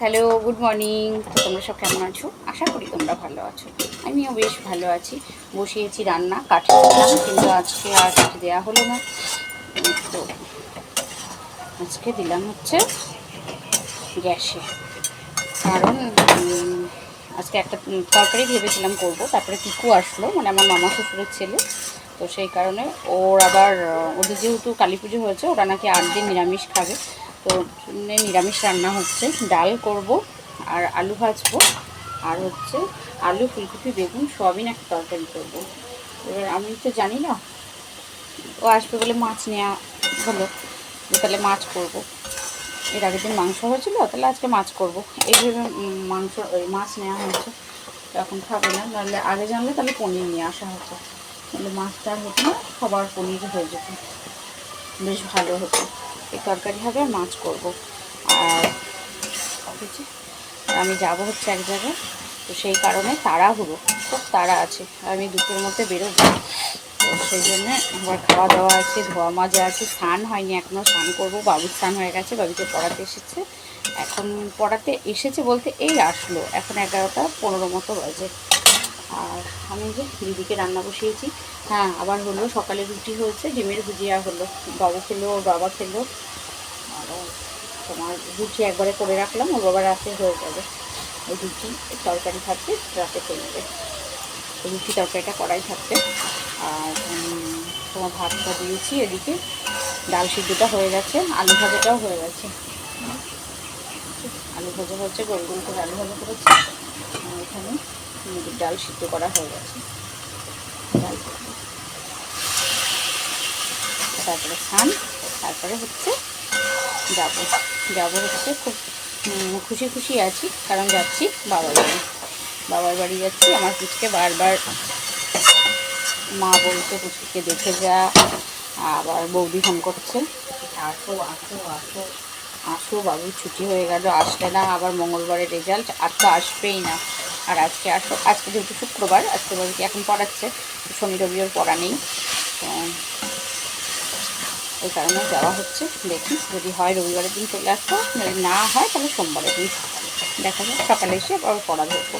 Hello good morning তো তোমরা সব কেমন আছো? আশা করি তোমরা ভালো আছো। আমিও বেশ ভালো আছি। বসিয়েছি রান্না, কাঠে কিন্তু আজকে আর কাঠে দেওয়া হলো না। তো আজকে দিলাম হচ্ছে গ্যাসে। কারণ আজকে একটা তরকারি ভেবেছিলাম করব, তারপরে পিকু আসলো মানে আমার মামা শ্বশুরের ছেলে। তো সেই কারণে ওর আবার, ওদের যেহেতু কালী পুজো হয়েছে, ওরা নাকি আট দিন নিরামিষ খাবে। তো নিরামিষ রান্না হচ্ছে। ডাল করব আর আলু ভাজবো। আর হচ্ছে আলু, ফুলকপি, বেগুন সয়াবিন একটা তরকারি করব। এবার আমি তো জানি না, ও আসবে বলে মাছ নেওয়া হলো। তাহলে মাছ করব। এর আগের দিন মাংস হয়েছিল, তাহলে আজকে মাছ করব। এইভাবে মাংস, ওই মাছ নেওয়া হয়েছে। এখন খাবে না, নাহলে আগে জানলে তাহলে পনির নিয়ে আসা হতো। তাহলে মাছটা হতো না সবার পনির হয়ে যেত। বেশ ভালো হতো। এই তরকারি হবে আর মাছ করব। আর আমি যাব হচ্ছে এক জায়গায়। তো সেই কারণে তাড়া হলো খুব তাড়া আছে। আমি দুটোর মধ্যে বেরোবো। তো সেই জন্যে আবার খাওয়া দাওয়া আছে ধোয়া মাজা আছে, স্নান হয়নি এখনও স্নান করব। বাবুর স্নান হয়ে গেছে, বাবুকে পড়াতে এসেছে। এখন পড়াতে এসেছে বলতে এই আসলো। এখন এগারোটা পনেরো মতো বাজে। আর আমি যে দিদিকে রান্না বসিয়েছি। হ্যাঁ আবার হলো সকালে রুটি হয়েছে, ডিমের ভুজিয়া হলো। বাবু খেলো ওর বাবা খেলো। আর তোমার রুটি একবারে করে রাখলাম, ওর বাবা রাতে হয়ে যাবে। ওই রুটি, তরকারি থাকবে, রাতে খেয়ে নেবে। রুটি তরকারিটা করাই থাকবে। আর তোমার ভাতটা দিয়েছি এদিকে। ডাল সিদ্ধটা হয়ে গেছে, আলু ভাজাটাও হয়ে গেছে। আলু ভাজা হচ্ছে গোল গোল করে আলু ভাজা করেছি। এখানে মুগের ডাল সিদ্ধ করা হয়ে গেছে। তারপরে খান তারপরে হচ্ছে যাব যাব হচ্ছে খুব খুশি খুশি আছি, কারণ যাচ্ছি বাবার বাড়ি। বাবার বাড়ি যাচ্ছি, আমার পুচকে বারবার মা বলছে পুচকে দেখে যা। আবার বৌদি ফোন করছে, আসো আসো আসো আসো বাবুর ছুটি হয়ে গেল আসলে না, আবার মঙ্গলবারের রেজাল্ট আর তো আসবেই না। আর আজকে আসো, আজকে যেহেতু শুক্রবার, আজকে বাবুকে এখন পড়াচ্ছে, শনি রবি ওর পড়া নেই। তো ওই কারণে যাওয়া হচ্ছে, দেখি যদি হয় রবিবারের দিন চলে আসব না হয় তাহলে সোমবারের দিন দেখা যাক, সকালে এসে আবার পড়া ধরবো।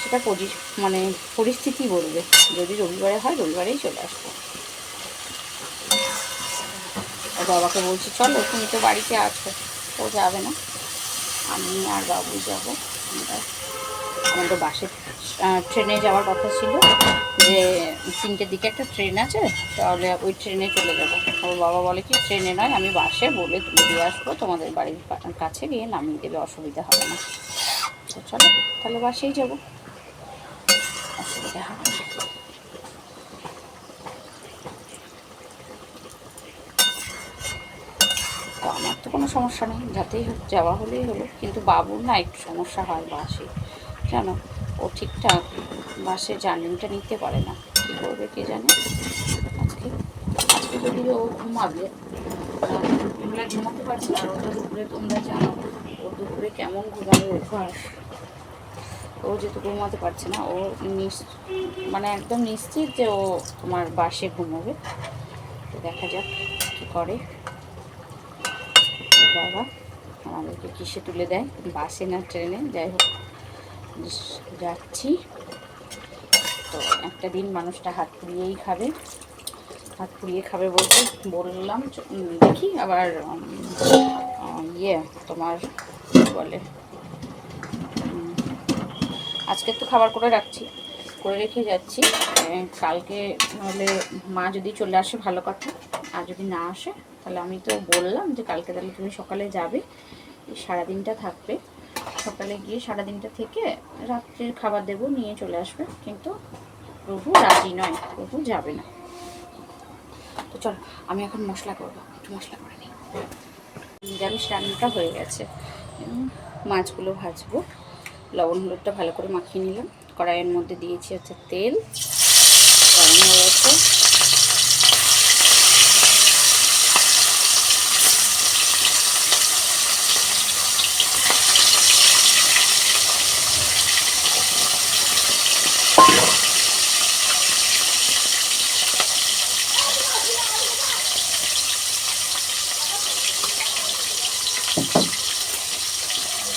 সেটা পরি মানে পরিস্থিতি বলবে, যদি রবিবারে হয় রবিবারেই চলে আসব। বাবাকে বলছি, চলো, তুমি তো বাড়িতে আছো, ও যাবে না। আমি আর বাবু যাব, আমরা আমাদের বাসে ট্রেনে যাওয়ার কথা ছিল যে তিনটের দিকে একটা ট্রেন আছে, তাহলে ওই ট্রেনে চলে যাব। ওর বাবা বলে কি, ট্রেনে নয়, আমি বাসে বলে তুলে দিয়ে আসব, তোমাদের বাড়ির কাছে গিয়ে নামিয়ে দেবে, অসুবিধা হবে না। তো চলো, তাহলে বাসেই যাব। অসুবিধা হবে তো আমার তো কোনো সমস্যা নেই, যাতেই হোক, যাওয়া হলেই হলো। কিন্তু বাবুর না একটু সমস্যা হয় বাসে। জানো? ও ঠিকঠাক বাসে জার্নিটা নিতে পারে না। কী করবে কে জানে? আজকে আজকে যদি ও ঘুমাবে আমরা ঘুমাতে পারছি আর ওটা দুপুরে তোমরা জানো, ও দুপুরে কেমন ঘুমানোর অভ্যাস। ও যেহেতু ঘুমাতে পারছে না, ও মানে একদম নিশ্চিত যে ও তোমার বাসে ঘুমাবে। তো দেখা যাক কী করে। বাবা আমাদেরকে কিসে তুলে দেয়? বাসে না ট্রেনে? যাই হোক। যাচ্ছি। তো একটা দিন মানুষটা হাত পুড়িয়েই খাবে। হাত পুড়িয়ে খাবে বলতে বললাম দেখি আবার ইয়ে তোমার বলে আজকে তো খাবার করে রাখছি, করে রেখে যাচ্ছি। কালকে নাহলে মা যদি চলে আসে, ভালো কথা। আর যদি না আসে, তাহলে আমি তো বললাম যে কালকে তাহলে তুমি সকালে যাবে। সারাদিনটা থাকবে। সকালে গিয়ে সারাদিনটা থেকে রাত্রির খাবার দেবো, নিয়ে চলে আসবে। কিন্তু প্রভু রাজি নয়, প্রভু যাবে না। তো চলো, আমি এখন মশলা করব, একটু মশলা করে নিই। নিরামিষ রান্নাটা হয়ে গেছে। মাছগুলো ভাজবো। লবণ হলুদটা ভালো করে মাখিয়ে নিলাম। কড়াইয়ের মধ্যে দিয়েছি হচ্ছে তেল।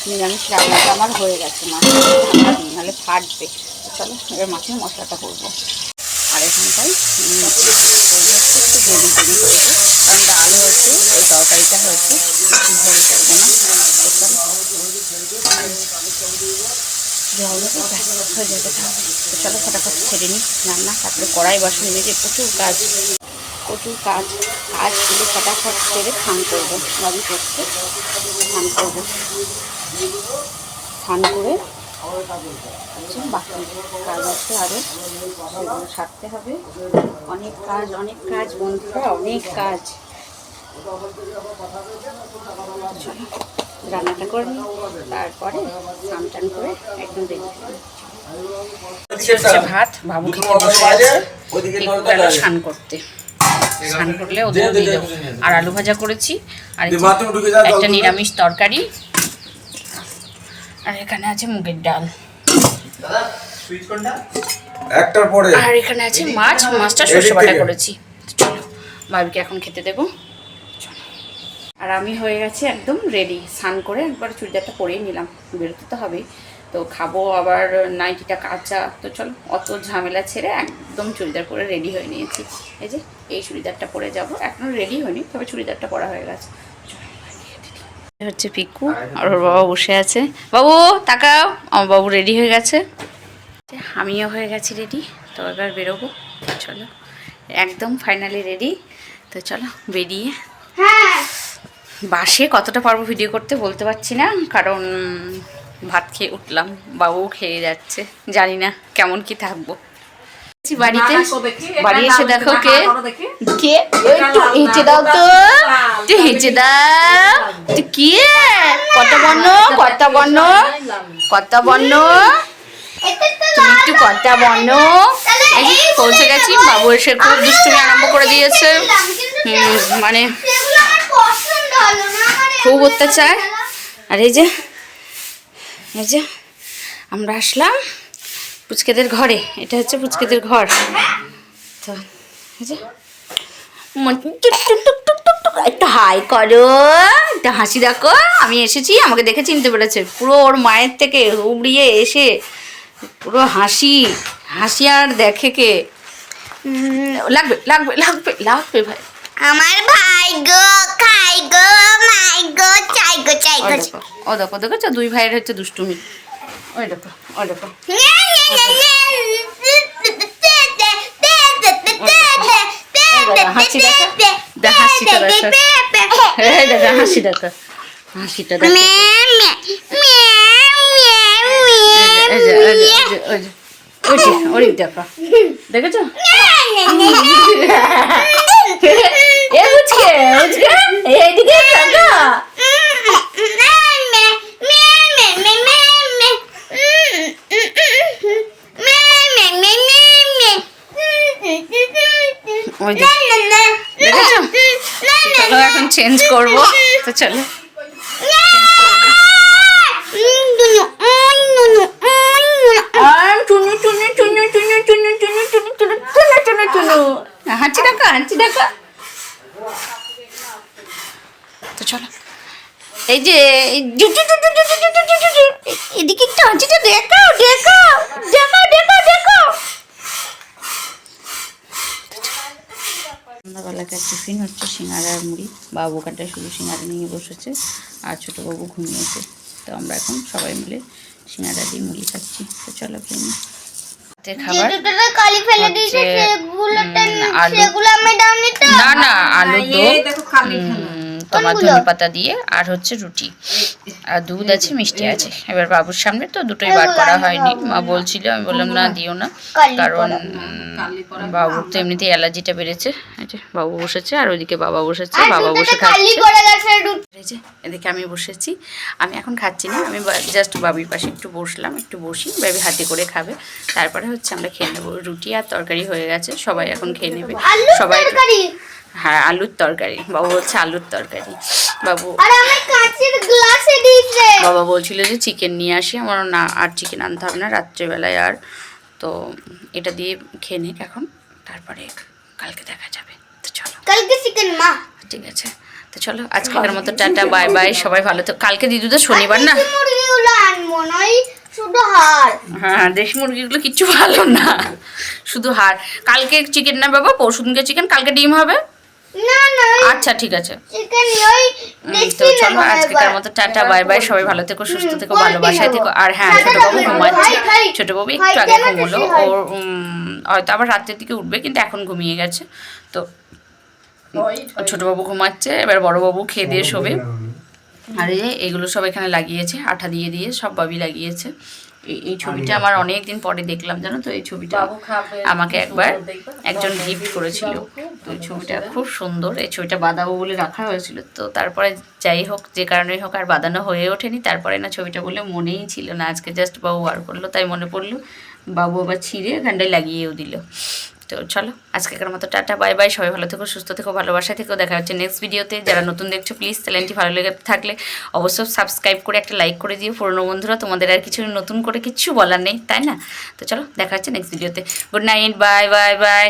নিরামিষ রান্নাটা আমার হয়ে গেছে মাছের নাহলে ফাটবে। চলো এবার মাছের মশলাটা করব। আর এখানটায় একটু ভেজে ভেজে করব কারণ ডাল হয়েছে ওই তরকারিটা হয়েছে। ভরে থাকবে না চলো ফটাফট ছেড়ে নিই। রান্না তারপরে কড়াই বাসন দিয়ে প্রচুর কাজ। প্রচুর কাজ আজ কাজগুলো ফটাফট সেরে স্নান করব বাড়ি করতে স্নান করব। স্নান করে হচ্ছে বাকি কাজ আছে আরও সেগুলো সারতে হবে। অনেক কাজ অনেক কাজ বন্ধুরা অনেক কাজ। রান্নাটা করে তারপরে স্নান টান করে একদম রেডি হচ্ছে ভাত বাবু খেতে বসে আছে। স্নান করতে। স্নান করলে ওদের দিয়ে দেবো। আর আলু ভাজা করেছি আর একটা নিরামিষ তরকারি আর এখানে আছে মুগের ডাল। একটার পরে। আর এখানে আছে মাছ মাছটা সর্ষে বাটা করেছি। চলো ভাবিকে এখন খেতে দেবো। আর আমি হয়ে গেছি একদম রেডি স্নান করে একবার চুড়িদারটা পরেই নিলাম। বেরোতে তো হবেই। তো খাব আবার নাইটিটা কাঁচা। তো চলো, অত ঝামেলা ছেড়ে একদম চুড়িদার পরে রেডি হয়ে নিয়েছি। এই যে, এই চুড়িদারটা পরে যাব। এখনও রেডি হয়নি, তবে চুড়িদারটা পরা হয়ে গেছে। হচ্ছে পিকু আর ওর বাবা বসে আছে। বাবু, তাকাও, আমার বাবু রেডি হয়ে গেছে। আমিও হয়ে গেছি রেডি তো এবার বেরোবো। চলো, একদম ফাইনালি রেডি তো চলো, বেরিয়ে বাসে কতটা পারব ভিডিও করতে বলতে পারছি না কারণ ভাত খেয়ে উঠলাম বাবুও খেয়ে যাচ্ছে জানি না কেমন কি থাকব। বাড়িতে বাড়ি এসে দেখো কে। কে? একটু হেঁচে দাও তো একটু হেঁচে দাও। কে? কত বর্ণ কত বর্ণ কত বর্ণ? তুমি একটু কথা এই পৌঁছে গেছি বাবু এসে খুব দুষ্টুমি আরম্ভ করে দিয়েছে। মানে খুব অত্যাচার আর এই যে এই যে আমরা আসলাম পুচকেদের ঘরে। এটা হচ্ছে পুচকেদের ঘর। তো এই যে মন- একটু হাই করো একটু হাসি দেখো। আমি এসেছি আমাকে দেখে চিনতে পেরেছে। পুরো ওর মায়ের থেকে উবড়িয়ে এসে পুরো হাসি হাসি আর দেখে কে। লাগবে লাগবে লাগবে লাগবে ভাই। আমার ভাই গো। গো মাই গো চাই গো চাই গো ও দেখো দেখেছ দুই ভাইয়ের হচ্ছে দুষ্টুমি ওই দেখো ওই দেখো হাসি দেখা হাসিটা দেখো এই দেখো হাসি দেখো হাসিটা দেখো ওই দেখো দেখেছ এ বুঝকে বুঝকে ওই যে দেখেছ চলো এখন চেঞ্জ করব তো চলো হাঁচি ডাকা এই যে এদিকে সন্ধ্যাবেলাকার টিফিন হচ্ছে সিঙ্গারা আর মুড়ি। বাবু কাটা শুধু সিঙ্গারা নিয়ে বসেছে আর ছোটো বাবু ঘুমিয়েছে। তো আমরা এখন সবাই মিলে সিঙ্গারা দিয়ে মুড়ি খাচ্ছি। তো চলো খেয়ে খাবার আলু। তো। না না আলু দো তোমার ধনে পাতা দিয়ে আর হচ্ছে রুটি। আর দুধ আছে মিষ্টি আছে। এবার বাবুর সামনে তো দুটোই বার করা হয়নি। মা বলছিল আমি বললাম না দিও না। কারণ বাবুর তো এমনিতেই অ্যালার্জিটা বেড়েছে। বাবু বসেছে আর ওইদিকে বাবা বসেছে বাবা বসে খাচ্ছে। এদিকে আমি বসেছি। আমি এখন খাচ্ছি না। আমি জাস্ট বাবির পাশে একটু বসলাম একটু বসি। বাবি হাতে করে খাবে। তারপরে হচ্ছে আমরা খেয়ে নেব। রুটি আর তরকারি হয়ে গেছে সবাই এখন খেয়ে নেবে। সবাই হ্যাঁ আলুর তরকারি। বাবু হচ্ছে আলুর তরকারি। বাবু আর আমি কাঁচের গ্লাসে দিয়েছে। বাবা বলছিল যে চিকেন নিয়ে আসি। আমার না আর চিকেন আনতে হবে না রাত্রেবেলায় আর। তো এটা দিয়ে খেয়ে নিক এখন। তারপরে কালকে দেখা যাবে। তো চলো। কালকে চিকেন মা। ঠিক আছে। তো চলো আজকের মতো টাটা বাই বাই সবাই ভালো তো কালকে দিদু তো শনিবার না। শুধু হাড়। হ্যাঁ দেশি মুরগিগুলো কিচ্ছু ভালো না। শুধু হাড়। কালকে চিকেন না বাবা পরশু দিনকে চিকেন কালকে ডিম হবে। আচ্ছা ঠিক আছে। তো চলো আজকের। মতো টাটা বাই বাই সবাই ভালো থেকো সুস্থ থেকো ভালোবাসায় থেকো। আর হ্যাঁ ছোট বাবু। ঘুমাচ্ছে। ছোট বাবু একটু আগে ঘুমোলো। ওর হয়তো আবার রাত্রের দিকে উঠবে কিন্তু এখন ঘুমিয়ে গেছে। তো ছোট বাবু ঘুমাচ্ছে এবার বড় বাবু খেয়ে দিয়ে শোবে। আর এই এগুলো সব এখানে লাগিয়েছে আঠা দিয়ে দিয়ে সব বাবি লাগিয়েছে। এই- এই ছবিটা আমার অনেক দিন পরে দেখলাম জানো তো? এই ছবিটা আমাকে একবার একজন গিফট করেছিল। তো এই ছবিটা খুব সুন্দর। এই ছবিটা বাঁধাবো বলে রাখা হয়েছিল। তো তারপরে যাই হোক যে কারণেই হোক আর বাঁধানো হয়ে ওঠেনি। তারপরে না ছবিটা বলে মনেই ছিল না। আজকে জাস্ট বাবু বার করল তাই মনে পড়ল বাবু আবার ছিঁড়ে এখানটায় লাগিয়েও দিল। তো চলো, আজকেকার মতো টাটা, বাই বাই, সবাই ভালো থেকো, সুস্থ থেকো ভালোবাসা থেকেও দেখা হচ্ছে নেক্সট ভিডিওতে যারা নতুন দেখছ প্লিজ চ্যানেলটি ভালো লেগে থাকলে অবশ্যই সাবস্ক্রাইব করে একটা লাইক করে দিও। পুরনো বন্ধুরা, তোমাদের আর কিছু নতুন করে কিছু বলার নেই, তাই না? তো চলো, দেখা হচ্ছে নেক্সট ভিডিওতে good night bye bye bye